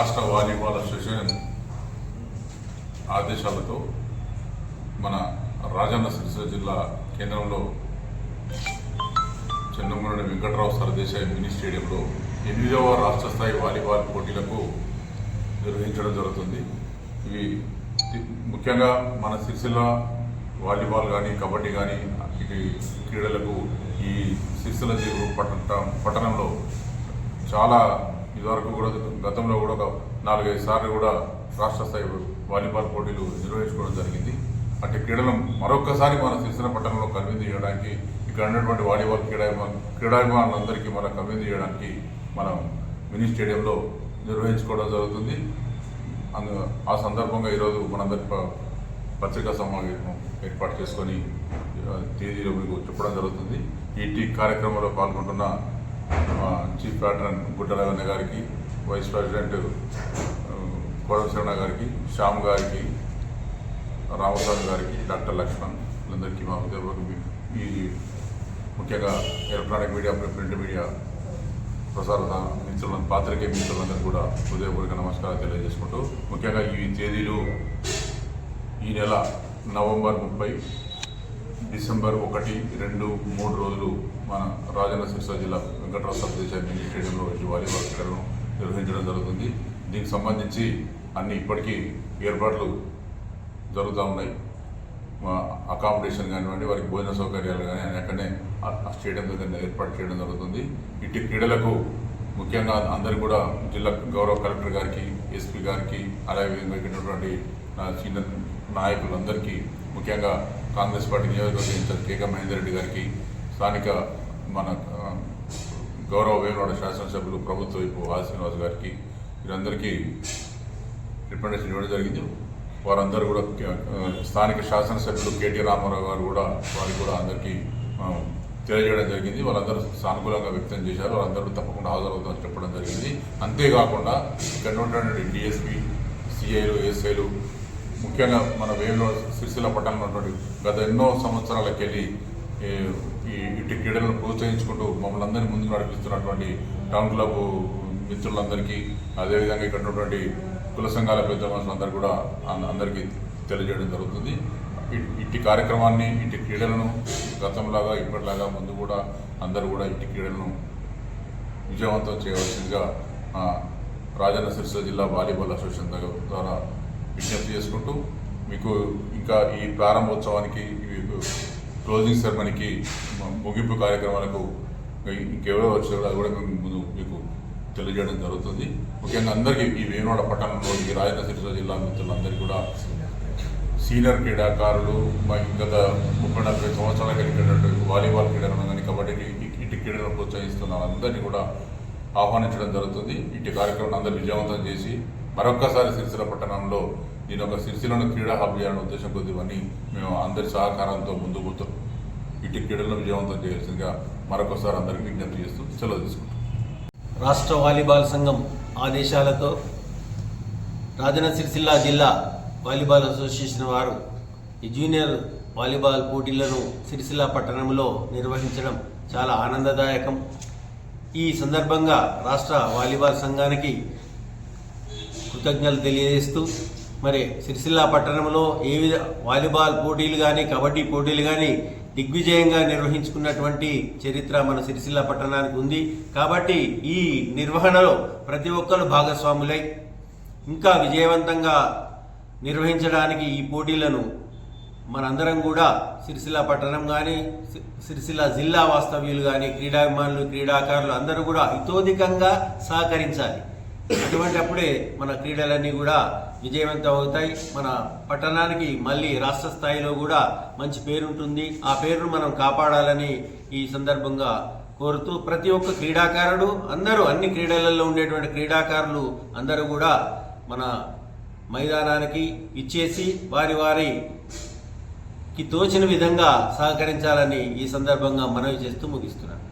రాష్ట్ర volleyball association ఆదేశాలతో మన రాజన్న సిరిసిల్ల జిల్లా కేంద్రంలో చెన్నమూరి వెంకటరావు సరదేశాయి మినీ స్టేడియంలో ఎనిమిదవ రాష్ట్ర స్థాయి వాలీబాల్ పోటీలకు నిర్వహించడం జరుగుతుంది. ఇవి ముఖ్యంగా మన సిరిసిల్ల వాలీబాల్ కానీ కబడ్డీ కానీ ఇటు క్రీడలకు ఈ సిరిసిల్ల జిల్లా పట్టణ పట్టణంలో చాలా ఇదివరకు కూడా గతంలో కూడా ఒక నాలుగైదు సార్లు కూడా రాష్ట్ర స్థాయి వాలీబాల్ పోటీలు నిర్వహించుకోవడం జరిగింది. అంటే క్రీడలు మరొకసారి మన సిరిసిల్ల పట్టణంలో కన్విందు చేయడానికి ఇక్కడ ఉన్నటువంటి వాలీబాల్ క్రీడాభిమాన్ క్రీడాభిమానులందరికీ మనం కన్విందు చేయడానికి మనం మినీ స్టేడియంలో నిర్వహించుకోవడం జరుగుతుంది. అందు ఆ సందర్భంగా ఈరోజు మనందరి పత్రికా సమావేశం ఏర్పాటు చేసుకొని తేదీలో మీకు చెప్పడం జరుగుతుంది. ఈ కార్యక్రమంలో పాల్గొంటున్న మా చీఫ్ ప్యాట్రన్ గుడ్డలవన్న గారికి వైస్ ప్రెసిడెంట్ ఆ, శరణ గారికి శ్యామ్ గారికి రామస్వామి గారికి డాక్టర్ లక్ష్మణ్ వీళ్ళందరికీ మా ఉద్యోగులకు ఈ ముఖ్యంగా ఎలక్ట్రానిక్ మీడియా ప్రింట్ మీడియా ప్రసార మిత్రుల పాత్రికే మిత్రులందరూ కూడా హృదయపూర్వక నమస్కారం తెలియజేసుకుంటూ ముఖ్యంగా ఈ తేదీలు ఈ నెల నవంబర్ ముప్పై డిసెంబర్ ఒకటి రెండు మూడు రోజులు మన రాజన్న సిరిసా జిల్లా వెంకట్రావు సర్దేశ మినీ స్టేడియంలో ఈ వాలీబాల్ క్రీడలను నిర్వహించడం జరుగుతుంది. దీనికి సంబంధించి అన్ని ఇప్పటికీ ఏర్పాట్లు జరుగుతూ ఉన్నాయి. మా అకామిడేషన్ కానివ్వండి వారికి భోజన సౌకర్యాలు కానీ అక్కడనే ఆ- స్టేడియం దగ్గర ఏర్పాటు చేయడం జరుగుతుంది. ఇటు క్రీడలకు ముఖ్యంగా అందరు కూడా జిల్లా గౌరవ కలెక్టర్ గారికి ఎస్పీ గారికి అదేవిధంగా ఇక్కడ ఉన్నటువంటి సీనియర్ నాయకులందరికీ ముఖ్యంగా కాంగ్రెస్ పార్టీ నియోజకవర్గ ఇన్ఛార్జ్ కేక మహేందర్ రెడ్డి గారికి స్థానిక మన గౌరవ వేమనాడు శాసనసభ్యులు ప్రభుత్వ వైపు ఆర్ శ్రీనివాస్ గారికి వీరందరికీ రిప్రజెంటేషన్ ఇవ్వడం జరిగింది. వారందరూ కూడా స్థానిక శాసనసభ్యులు కేటీ రామారావు గారు కూడా వారికి కూడా అందరికీ తెలియజేయడం జరిగింది. వాళ్ళందరూ సానుకూలంగా వ్యక్తం చేశారు. వాళ్ళందరూ తప్పకుండా హాజరవుతామని చెప్పడం జరిగింది. అంతేకాకుండా ఇక్కడ ఉన్నటువంటి డిఎస్పీ సిఐలు ఎస్ఐలు ముఖ్యంగా మన వేలో సిరిసిల్ల పట్టణంలో ఉన్నటువంటి గత ఎన్నో సంవత్సరాలకెళ్ళి ఈ ఈ ఇటు క్రీడలను ప్రోత్సహించుకుంటూ మమ్మల్ని అందరినీ ముందుకు నడిపిస్తున్నటువంటి టౌన్ క్లబ్ మిత్రులందరికీ అదేవిధంగా ఇక్కడ ఉన్నటువంటి కుల సంఘాల పెద్ద మనుషులందరూ కూడా అందరికీ తెలియజేయడం జరుగుతుంది. ఇ- ఇట్టి కార్యక్రమాన్ని ఇట్టి క్రీడలను గతంలాగా ఇప్పటిలాగా ముందు కూడా అందరూ కూడా ఇట్టి క్రీడలను విజయవంతం చేయవలసిందిగా రాజన్న సిరిసిల్ల జిల్లా వాలీబాల్ అసోసియేషన్ ద్వారా విజ్ఞప్తి చేసుకుంటూ మీకు ఇంకా ఈ ప్రారంభోత్సవానికి క్లోజింగ్ సెరమనీకి ముగింపు కార్యక్రమాలకు ఇంకెవరో వచ్చారో అది కూడా మేము ముందు మీకు తెలియజేయడం జరుగుతుంది. ముఖ్యంగా అందరికీ ఈ వేణువాడ పట్టణంలో ఈ రాజన్న సిరిసిల్ల జిల్లా మిత్రులందరికీ కూడా సీనియర్ క్రీడాకారులు మా గత ముప్పై నలభై సంవత్సరాల కలిగినటువంటి వాలీబాల్ క్రీడలను కానీ కబడ్డీ ఇటు క్రీడలను ప్రోత్సహిస్తున్న వాళ్ళందరినీ కూడా ఆహ్వానించడం జరుగుతుంది. ఇటు కార్యక్రమాన్ని అందరూ విజయవంతం చేసి మరొక్కసారి సిరిసిల్ల పట్టణంలో నేను ఒక సిరిసిల్లను క్రీడా హబ్ చేయాలనే ఉద్దేశం కొద్దివని మేము అందరి సహకారంతో ముందుకు పోతాం ఇటు క్రీడలను విజయవంతం చేయాల్సిందిగా మరొకసారి అందరికీ విజ్ఞప్తి చేస్తూ సెలవు తీసుకుంటాం. రాష్ట్ర వాలీబాల్ సంఘం ఆదేశాలతో రాజన్న సిరిసిల్ల జిల్లా వాలీబాల్ అసోసియేషన్ వారు ఈ జూనియర్ వాలీబాల్ పోటీలను సిరిసిల్ల పట్టణంలో నిర్వహించడం చాలా ఆనందదాయకం. ఈ సందర్భంగా రాష్ట్ర వాలీబాల్ సంఘానికి కృతజ్ఞతలు తెలియజేస్తూ మరి సిరిసిల్ల పట్టణంలో ఏ విధ వాలీబాల్ పోటీలు కానీ కబడ్డీ పోటీలు కానీ దిగ్విజయంగా నిర్వహించుకున్నటువంటి చరిత్ర మన సిరిసిల్ల పట్టణానికి ఉంది. కాబట్టి ఈ నిర్వహణలో ప్రతి ఒక్కరు భాగస్వాములై ఇంకా విజయవంతంగా నిర్వహించడానికి ఈ పోటీలను మనందరం కూడా సిరిసిల్ల పట్టణం కానీ సి- సిరిసిల్ల జిల్లా వాస్తవ్యులు కానీ క్రీడాభిమానులు క్రీడాకారులు అందరూ కూడా ఇతోధికంగా సహకరించాలి. అటువంటిప్పుడే మన క్రీడలన్నీ కూడా విజయవంతం అవుతాయి మన పట్టణానికి మళ్ళీ రాష్ట్ర స్థాయిలో కూడా మంచి పేరుంటుంది. ఆ పేరును మనం కాపాడాలని ఈ సందర్భంగా కోరుతూ ప్రతి ఒక్క క్రీడాకారుడు అందరూ అన్ని క్రీడలలో ఉండేటువంటి క్రీడాకారులు అందరూ కూడా మన మైదానానికి ఇచ్చేసి వారి వారికి తోచిన విధంగా సహకరించాలని ఈ సందర్భంగా మనవి చేస్తూ ముగిస్తున్నాను.